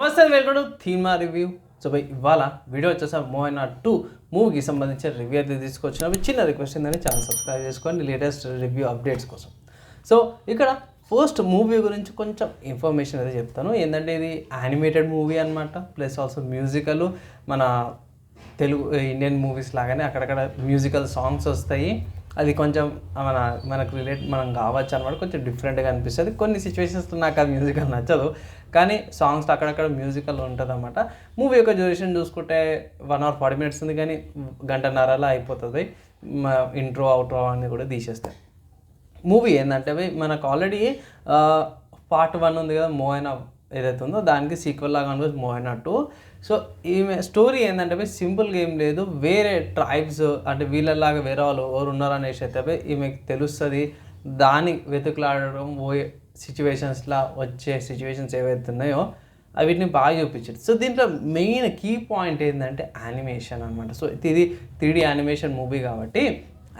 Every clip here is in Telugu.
నమస్తే వెల్కమ్ టు థీమా రివ్యూ. సో భయ్ ఇవాళ వీడియో వచ్చేసా మోహన్ టూ మూవీకి సంబంధించిన రివ్యూ అయితే తీసుకొచ్చినవి చిన్న రిక్వెస్ట్ ఏంటంటే ఛానల్ సబ్స్క్రైబ్ చేసుకోండి లేటెస్ట్ రివ్యూ అప్డేట్స్ కోసం. సో ఇక్కడ ఫస్ట్ మూవీ గురించి కొంచెం ఇన్ఫర్మేషన్ అయితే చెప్తాను. ఏంటంటే ఇది యానిమేటెడ్ మూవీ అనమాట ప్లస్ ఆల్సో మ్యూజికల్ మన తెలుగు ఇండియన్ మూవీస్ లాగానే అక్కడక్కడ మ్యూజికల్ సాంగ్స్ వస్తాయి. అది కొంచెం మన మనకు రిలేట్ మనం కావచ్చు అనమాట కొంచెం డిఫరెంట్గా అనిపిస్తుంది. కొన్ని సిచ్యువేషన్స్లో నాకు ఆ మ్యూజికల్ నచ్చదు. కానీ సాంగ్స్ అక్కడక్కడ మ్యూజికల్ ఉంటుంది అనమాట మూవీ యొక్క డ్యూరేషన్ చూసుకుంటే వన్ అవర్ ఫార్టీ మినిట్స్ ఉంది కానీ గంటన్నరలా అయిపోతుంది. ఇంట్రో అవుట్రో అన్నీ కూడా తీసేస్తాయి. మూవీ ఏంటంటే అవి మనకు ఆల్రెడీ పార్ట్ వన్ ఉంది కదా మోయన ఏదైతే ఉందో దానికి సీక్వెల్ లాగా అనుకోవచ్చు మోహన టూ సో ఈమె స్టోరీ ఏంటంటే సింపుల్గా ఏం లేదు వేరే ట్రైబ్స్ అంటే వీళ్ళలాగా వేరే వాళ్ళు ఎవరు ఉన్నారు అనేసి అయితే ఈమెకి తెలుస్తుంది. దాని వెతుకులాడడం పోయే సిచ్యువేషన్స్లా వచ్చే సిచ్యువేషన్స్ ఏవైతే ఉన్నాయో వీటిని బాగా చూపించారు సో దీంట్లో మెయిన్ కీ పాయింట్ ఏంటంటే యానిమేషన్ అనమాట సో ఇది త్రీడీ యానిమేషన్ మూవీ కాబట్టి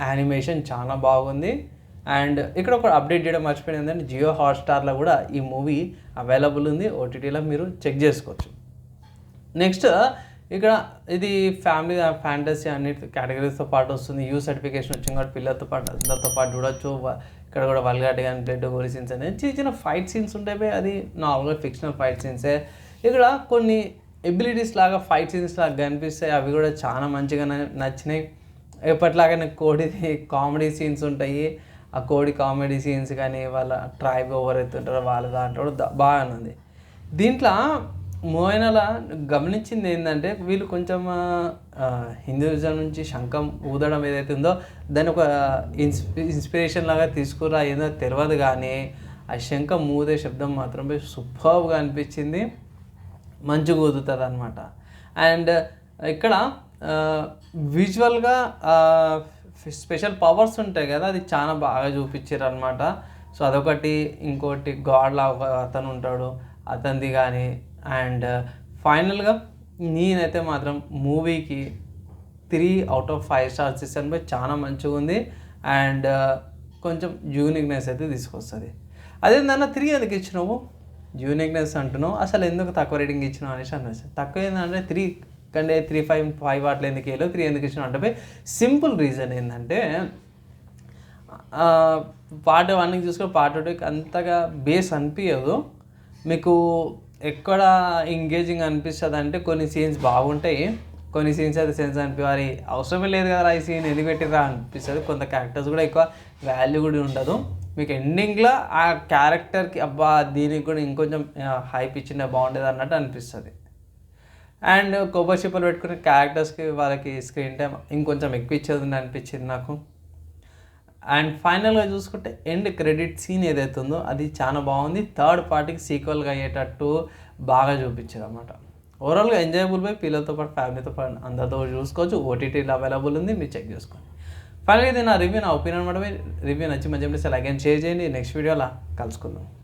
యానిమేషన్ చాలా బాగుంది. అండ్ ఇక్కడ ఒక అప్డేట్ చేయడం మర్చిపోయింది ఏంటంటే జియో హాట్స్టార్లో కూడా ఈ మూవీ అవైలబుల్ ఉంది ఓటీటీలో మీరు చెక్ చేసుకోవచ్చు. నెక్స్ట్ ఇక్కడ ఇది ఫ్యామిలీ ఫ్యాంటసీ అన్ని కేటగిరీస్తో పాటు వస్తుంది. యూ సర్టిఫికేషన్ వచ్చింది కాబట్టి పిల్లలతో పాటు అందరితో పాటు చూడొచ్చు. ఇక్కడ కూడా వల్గాటి కానీ బ్లడ్ గోరి సీన్స్ అనేది చిన్న చిన్న ఫైట్ సీన్స్ ఉంటాయి అది నార్మల్గా ఫిక్షనల్ ఫైట్ సీన్సే. ఇక్కడ కొన్ని ఎబిలిటీస్ లాగా ఫైట్ సీన్స్ లాగా కనిపిస్తాయి. అవి కూడా చాలా మంచిగా నచ్చినాయి. ఎప్పటిలాగానే కోడి కామెడీ సీన్స్ ఉంటాయి. ఆ కోడి కామెడీ సీన్స్ కానీ వాళ్ళ ట్రైబ్ ఎవరైతే ఉంటారో వాళ్ళ దాంట్లో కూడా ఉంది దీంట్లో మోయినల గమనించింది ఏంటంటే వీళ్ళు కొంచెం ఆ, హిందూయిజం నుంచి శంఖం ఊదడం ఏదైతే ఉందో దాన్ని ఒక ఇన్స్పి ఇన్స్పిరేషన్ లాగా తీసుకురా ఏదో తెలియదు కానీ ఆ శంఖం ఊదే శబ్దం మాత్రం సూపర్గా అనిపించింది. మంచిగా ఊదుతుంది అనమాట అండ్ ఇక్కడ విజువల్గా స్పెషల్ పవర్స్ ఉంటాయి కదా అది చాలా బాగా చూపించారు అనమాట సో అదొకటి. ఇంకోటి గాడ్లా ఒక అతను ఉంటాడు అతనిది కానీ అండ్ ఫైనల్గా నేనైతే మాత్రం మూవీకి three out of five stars ఇస్తాను బట్ చాలా మంచిగా ఉంది. అండ్ కొంచెం యూనిక్నెస్ అయితే తీసుకొస్తుంది. అదేందన్న త్రీ ఎందుకు ఇచ్చినావు? యూనిక్నెస్ అంటున్నావు. అసలు ఎందుకు తక్కువ రేటింగ్ ఇచ్చినావు అనేసి అన్నది. తక్కువ ఏంటంటే త్రీ కంటే త్రీ ఫైవ్ ఫైవ్ అట్లా ఎందుకు వేయలేవు త్రీ ఎందుకు ఇచ్చిన అంటే సింపుల్ రీజన్ ఏంటంటే పార్ట్ వన్కి చూసుకొని పార్ట్ టూకి అంతగా బేస్ అనిపించదు మీకు ఎక్కడ ఎంగేజింగ్ అనిపిస్తుంది అంటే కొన్ని సీన్స్ బాగుంటాయి. కొన్ని సీన్స్ అయితే సెన్స్ అనిపించాలి అవసరమే లేదు కదా ఈ సీన్ ఎందుకు పెట్టిరా అనిపిస్తుంది. కొంత క్యారెక్టర్స్ కూడా ఎక్కువ వాల్యూ కూడా ఉండదు. మీకు ఎండింగ్లో ఆ క్యారెక్టర్కి అబ్బా దీనికి కూడా ఇంకొంచెం హైప్ ఇచ్చిన బాగుండేది అన్నట్టు అనిపిస్తుంది. అండ్ కొబ్బరి పెట్టుకునే క్యారెక్టర్స్కి వాళ్ళకి స్క్రీన్ టైం ఇంకొంచెం ఎక్కువ ఇచ్చేది అనిపించింది నాకు. అండ్ ఫైనల్గా చూసుకుంటే ఎండ్ క్రెడిట్ సీన్ ఏదైతే ఉందో అది చాలా బాగుంది. థర్డ్ పార్టీకి సీక్వెల్గా అయ్యేటట్టు బాగా చూపించారు అనమాట ఓవరాల్గా ఎంజాయబుల్ బై పిల్లలతో పాటు ఫ్యామిలీతో పాటు అందరితో చూసుకోవచ్చు. ఓటీటీలో అవైలబుల్ ఉంది మీరు చెక్ చేసుకోండి. ఫైనల్గా ఇది నా రివ్యూ నా ఒపీనియన్ అనమాట. రివ్యూ నచ్చి మంచి అనిపిస్తే లైక్ అండ్ షేర్ చేయండి. నెక్స్ట్ వీడియోలో కలుసుకుందాం.